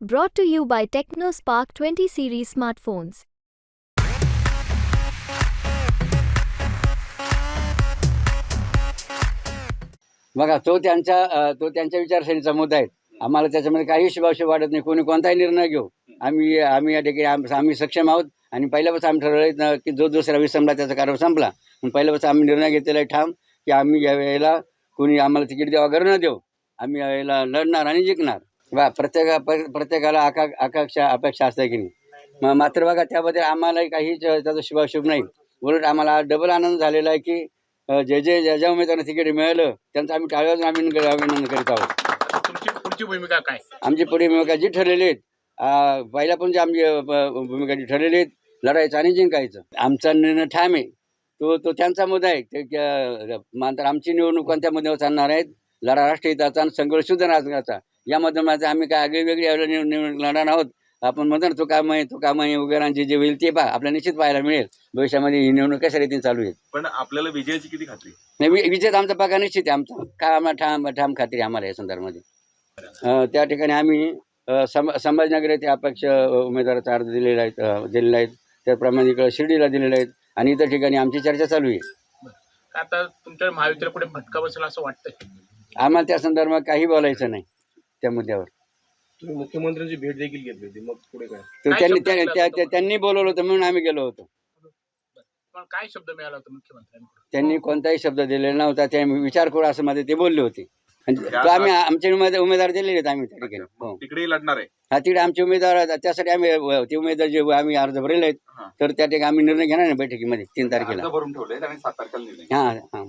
Brought to you by TechnoSpark 20 series smartphones. बघा तो त्यांच्या तो त्यांच्या विचारसरणीचा मुद्दा आहे. आम्हाला त्याच्यामध्ये काही शुभाशुभ वाटत नाही. कोणी कोणताही निर्णय घेऊ. आम्ही आम्ही या ठिकाणी आम्ही सक्षम आहोत. आणि पहिल्यापासून आम्ही ठरवलं की जो दुसरा विसंबला त्याचा कारभार संपला. पहिल्यापासून आम्ही निर्णय घेतलेला आहे ठाम की आम्ही या वेळेला कोणी आम्हाला तिकीट देऊ वगैरे न देऊ आम्ही या वेळेला लढणार आणि जिंकणार. बा प्रत्येका प्रत्येकाला आका आकांक्षा अपेक्षा असते की नाही? मात्र बघा त्याबद्दल आम्हालाही काहीच त्याचा शुभाशुभ नाही. उलट आम्हाला डबल आनंद झालेला आहे की जे जे ज्या ज्या उमेदवारांना तिकीट मिळालं त्यांचं आम्ही टाळ्यावर आम्ही अभिनंदन करीत आहोत. पुढची भूमिका काय? आमची पुढे भूमिका जी ठरलेली आहेत अ, पहिल्यापासून जी आमची भूमिका जी ठरलेली आहेत लढायचं आणि जिंकायचं. आमचा निर्णय ठाम आहे. तो तो त्यांचा मुद्दा आहे. ते आमची निवडणूक कोणत्या मुद्द्यावर चालणार आहेत? लढा राष्ट्रहिताचा आणि संघर्ष शुद्ध राजकारणाचा या माध्यमात आम्ही काय आगळी वेगळी निवडणूक लढणार आहोत. आपण म्हणतो ना तो काम आहे तो काम आहे वगैरे आणि जे जे होईल ते पहा आपल्याला निश्चित पाहायला मिळेल. भविष्यामध्ये ही निवडणूक कशा रीतीने चालू आहे पण आपल्याला विजयाची किती खात्री नाही वि- विजय आमचा पक्का निश्चित आहे. आमचा काय आम्हाला ठाम ठाम खात्री आहे आम्हाला या संदर्भामध्ये. अं, त्या ठिकाणी आम्ही अं, सम संभाजीनगर येथे अपक्ष अं, उमेदवाराचा अर्ज दिलेला आहेत अं, दिलेला आहेत त्याप्रमाणे इकडं शिर्डीला दिलेला आहेत आणि इतर ठिकाणी आमची चर्चा चालू आहे. आता तुमच्या महायुतीला पुढे फटका बसेल असं वाटतंय? आम्हाला त्या संदर्भात काही बोलायचं नाही. त्या मुद्द्यावर. तुम्ही मुख्यमंत्र्यांची भेट देखील घेतली होती मग पुढे काय? तर काय त्यांनी शब्द त्या- दिला त्या- होता त्या- त्यांनी बोलवलं होतं म्हणून आम्ही गेलो होतो. पण काय शब्द मिळाला होता मुख्यमंत्र्यांकडून? त्यांनी कोणताही शब्द दिलेला नव्हता ते आम्ही विचार करू असं मध्ये ते बोलले होते. आणि तो आम्ही आमचे उमेदवार उमेदवार दिलेले आहेत आम्ही त्या ठिकाणी. हो. तिकडेही लढणार आहे. हा तिकडे आमचे उमेदवार आहेत. त्यासाठी आम्ही अ, ते उमेदवार जे आम्ही अर्ज भरलेले आहेत हा. तर त्या ठिकाणी आम्ही निर्णय घेणार आहे बैठकीमध्ये तीन तारखेला. अर्ज भरून ठेवले आणि सात तारखेला निर्णय हा हा.